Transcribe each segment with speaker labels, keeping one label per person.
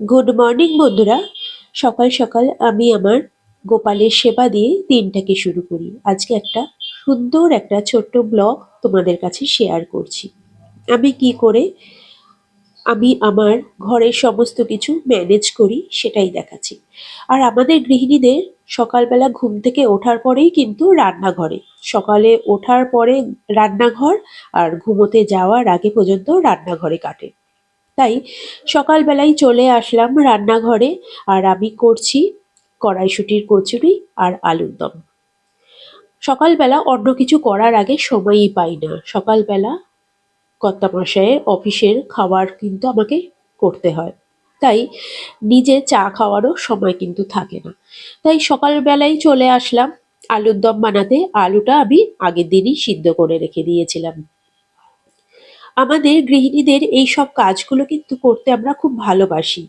Speaker 1: Good morning বন্ধুরা। সকাল সকাল আমি আমার গোপালের সেবা দিয়ে দিনটাকে শুরু করি। আজকে একটা সুন্দর একটা ছোট্ট ব্লগ তোমাদের কাছে শেয়ার করছি। আমি কি করে আমি আমার ঘরের সমস্ত কিছু ম্যানেজ করি সেটাই দেখাচ্ছি। আর আমাদের গৃহিণীদের সকালবেলা ঘুম থেকে ওঠার পরেই কিন্তু রান্নাঘরে। সকালে ওঠার পরে রান্নাঘর আর ঘুমোতে যাওয়ার আগে পর্যন্ত রান্নাঘরে কাটে। তাই সকালবেলায় চলে আসলাম রান্নাঘরে, আর আমি করছি কড়াইশুটির কচুরি আর আলুর দম। সকালবেলা অন্য কিছু করার আগে সময়ই পাই না। সকালবেলা কর্তামশাইয়ের অফিসের খাবার কিন্তু আমাকে করতে হয়। তাই নিজে চা খাওয়ারও সময় কিন্তু থাকে না। তাই সকালবেলাই চলে আসলাম আলুর দম বানাতে। আলুটা আমি আগের দিনই সিদ্ধ করে রেখে দিয়েছিলাম। আমাদের গৃহিণীদের এই সব কাজগুলো কিন্তু করতে আমরা খুব ভালোবাসি।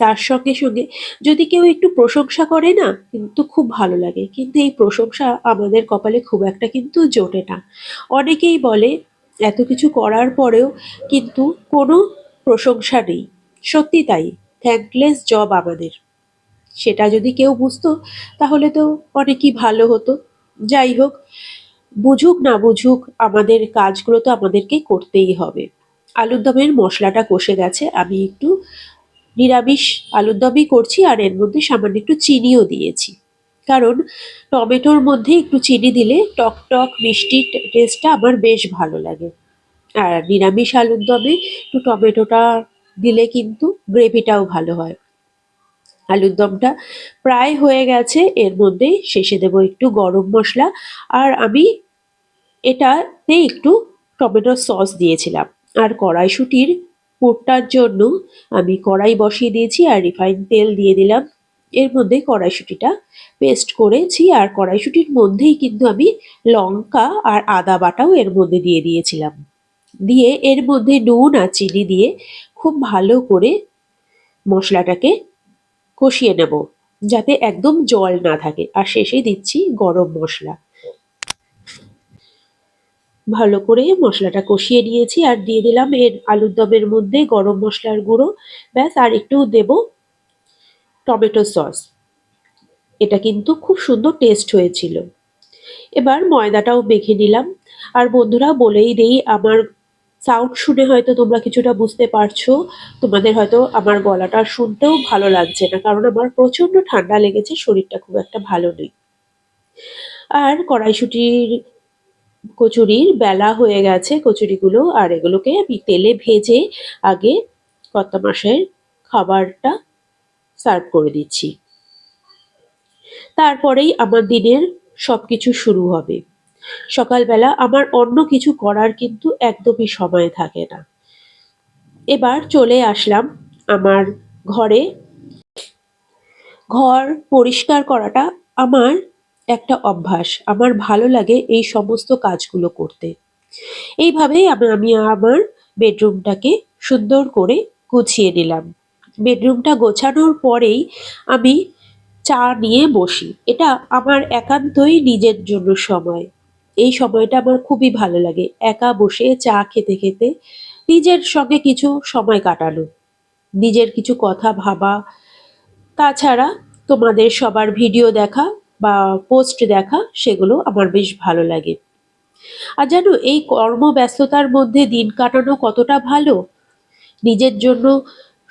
Speaker 1: তার সঙ্গে সঙ্গে যদি কেউ একটু প্রশংসা করে না, কিন্তু খুব ভালো লাগে। কিন্তু এই প্রশংসা আমাদের কপালে খুব একটা কিন্তু জোটে না। অনেকেই বলে, এত কিছু করার পরেও কিন্তু কোনো প্রশংসা নেই। সত্যি তাই থ্যাঙ্কলেস জব আমাদের। সেটা যদি কেউ বুঝতো, তাহলে তো অনেকই ভালো হতো। যাই হোক বুঝুক না বুঝুক, আমাদের কাজগুলো তো আমাদেরকে করতেই হবে। আলুর দমের মশলাটা কষে গেছে, আমি একটু নিরামিষ আলুর দমই করছি আর এর মধ্যে সামান্য একটু চিনিও দিয়েছি। কারণ টমেটোর মধ্যে একটু চিনি দিলে টক টক মিষ্টি টেস্টটা আমার বেশ ভালো লাগে। আর নিরামিষ আলুর দমে একটু টমেটোটা দিলে কিন্তু গ্রেভিটাও ভালো হয়। আলুর দমটা প্রায় হয়ে গেছে। এর মধ্যে শেষে দেব একটু গরম মশলা। আর আমি এটাতে একটু টমেটো সস দিয়েছিলাম। আর কড়াইশুটির পুরটার জন্য আমি কড়াই বসিয়ে দিয়েছি আর রিফাইন তেল দিয়ে দিলাম। এর মধ্যে কড়াইশুটিটা পেস্ট করেছি। আর কড়াইশুটির মধ্যেই কিন্তু আমি লঙ্কা আর আদা বাটাও এর মধ্যে দিয়ে দিয়েছিলাম। দিয়ে এর মধ্যে নুন আর চিনি দিয়ে খুব ভালো করে মশলাটাকে কষিয়ে নেব, যাতে একদম জল না থাকে। আর শেষে দিচ্ছি গরম মশলা। ভালো করে মশলাটা কষিয়ে নিয়েছি আর দিয়ে দিলাম এর আলুর দমের মধ্যে গরম মশলার গুঁড়ো। ব্যাস, আর একটু দেব টমেটো সস। এটা কিন্তু খুব সুন্দর টেস্ট হয়েছিল। এবার ময়দাটাও মেখে নিলাম। আর বন্ধুরা বলেই দেই, আমার সাউন্ড শুনে হয়তো তোমরা কিছুটা বুঝতে পারছ। তোমাদের হয়তো আমার গলাটা শুনতেও ভালো লাগছে না, কারণ আমার প্রচণ্ড ঠান্ডা লেগেছে, শরীরটা খুব একটা ভালো নেই। আর কড়াইশুটির কচুরির বেলা হয়ে গেছে কচুরিগুলো, আর এগুলোকে আমি তেলে ভেজে আগে কর্তা মাসের খাবারটা সার্ভ করে দিচ্ছি। তারপরেই আমার দিনের সব কিছু শুরু হবে। সকালবেলা আমার অন্য কিছু করার কিন্তু একদমই সময় থাকে না। এবার চলে আসলাম আমার ঘরে। ঘর পরিষ্কার করাটা আমার একটা অভ্যাস। আমার ভালো লাগে এই সমস্ত কাজগুলো করতে। এইভাবেই আমি আমি আমার বেডরুমটাকে সুন্দর করে গুছিয়ে নিলাম। বেডরুমটা গোছানোর পরেই আমি চা নিয়ে বসি। এটা আমার একান্তই নিজের জন্য সময়। এই সময়টা আমার খুবই ভালো লাগে। একা বসে চা খেতে খেতে নিজের সঙ্গে কিছু সময় কাটানো, নিজের কিছু কথা ভাবা। তাছাড়া তোমাদের সবার ভিডিও দেখা বা পোস্ট দেখা, সেগুলো আমার বেশ ভালো লাগে। আর জানো, এই কর্মব্যস্ততার মধ্যে দিন কাটানো কতটা ভালো? নিজের জন্য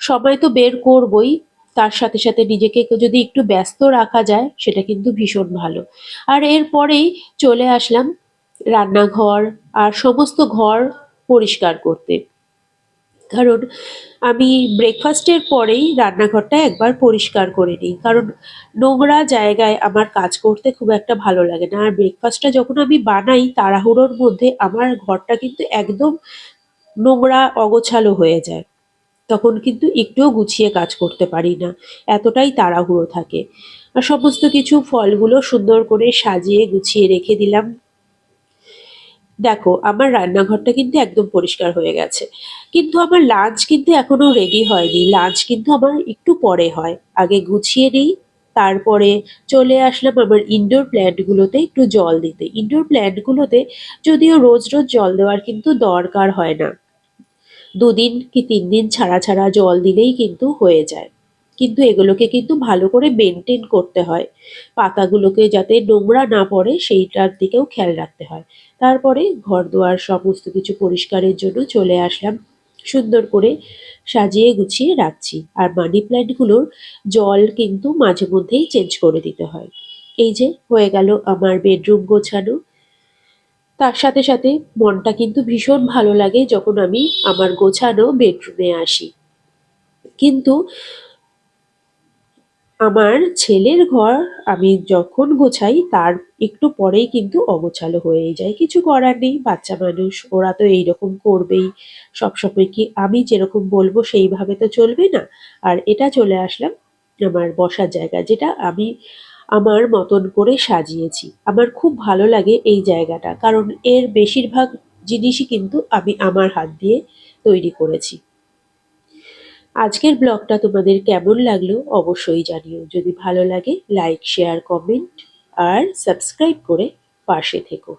Speaker 1: সময় তো বের করবই। তার সাথে সাথে নিজেকে যদি একটু ব্যস্ত রাখা যায়, সেটা কিন্তু ভীষণ ভালো। আর এরপরেই চলে আসলাম রান্নাঘর আর সমস্ত ঘর পরিষ্কার করতে। কারণ আমি ব্রেকফাস্টের পরেই রান্নাঘরটা একবার পরিষ্কার করে নিই। কারণ নোংরা জায়গায় আমার কাজ করতে খুব একটা ভালো লাগে না। আর ব্রেকফাস্টটা যখন আমি বানাই, তাড়াহুড়োর মধ্যে আমার ঘরটা কিন্তু একদম নোংরা, অগোছালো হয়ে যায়। তখন কিন্তু একটুও গুছিয়ে কাজ করতে পারি না। এতটাই তাড়াহুড়ো থাকে। আর সমস্ত কিছু ফলগুলো সুন্দর করে সাজিয়ে গুছিয়ে রেখে দিলাম। দেখো, আমার রান্নাঘরটা কিন্তু একদম পরিষ্কার হয়ে গেছে। কিন্তু আমার লাঞ্চ কিন্তু এখনও রেডি হয়নি। লাঞ্চ কিন্তু আমার একটু পরে হয়। আগে গুছিয়ে নিই, তারপরে চলে আসলাম আমার ইনডোর প্ল্যান্টগুলোতে একটু জল দিতে। ইনডোর প্ল্যান্টগুলোতে যদিও রোজ রোজ জল দেওয়ার কিন্তু দরকার হয় না। দুদিন কি তিন দিন ছাড়া ছাড়া জল দিলেই কিন্তু হয়ে যায়। কিন্তু এগুলোকে কিন্তু ভালো করে মেনটেন করতে হয়। পাতাগুলোকে যাতে নোংরা না পড়ে সেইটার দিকেও খেয়াল রাখতে হয়। তারপরে ঘর দুয়ার সমস্ত কিছু পরিষ্কারের জন্য চলে আসলাম। সুন্দর করে সাজিয়ে গুছিয়ে রাখছি। আর মানি প্ল্যান্টগুলোর জল কিন্তু মাঝে মধ্যেই চেঞ্জ করে দিতে হয়। এই যে হয়ে গেল আমার বেডরুম গোছানো। তার সাথে সাথে মনটা কিন্তু ভীষণ ভালো লাগে যখন আমি আমার গোছানো বেডরুমে আসি। কিন্তু আমার ছেলের ঘর আমি যখন গোছাই, তার একটু পরেই কিন্তু অগোছালো হয়ে যায়। কিছু করার নেই, বাচ্চা মানুষ, ওরা তো এইরকম করবেই। সবসময় কি আমি যেরকম বলব সেইভাবে তো চলবে না। আর এটা চলে আসলাম আমার বসার জায়গা যেটা আমি আমার মতন করে সাজিয়েছি। আমার খুব ভালো লাগে এই জায়গাটা, কারণ এর বেশিরভাগ জিনিসই কিন্তু আমি আমার হাত দিয়ে তৈরি করেছি। আজকের ব্লগটা তোমাদের কেমন লাগল অবশ্যই জানিও। যদি ভালো লাগে লাইক শেয়ার কমেন্ট আর সাবস্ক্রাইব করে পাশে থেকো।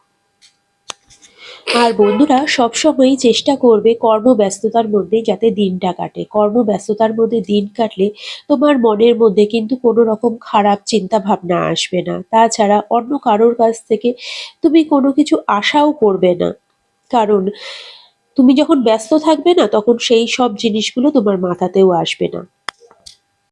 Speaker 1: আর বন্ধুরা, সবসময়ই চেষ্টা করবে কর্মব্যস্ততার মধ্যে যাতে দিনটা কাটে। কর্মব্যস্ততার মধ্যে দিন কাটলে তোমার মনের মধ্যে কিন্তু কোনো রকম খারাপ চিন্তা ভাবনা আসবে না। তাছাড়া অন্য কারোর কাছ থেকে তুমি কোনো কিছু আশাও করবে না। কারণ তুমি যখন ব্যস্ত থাকবে না, তখন সেই সব জিনিসগুলো তোমার মাথাতেও আসবে না।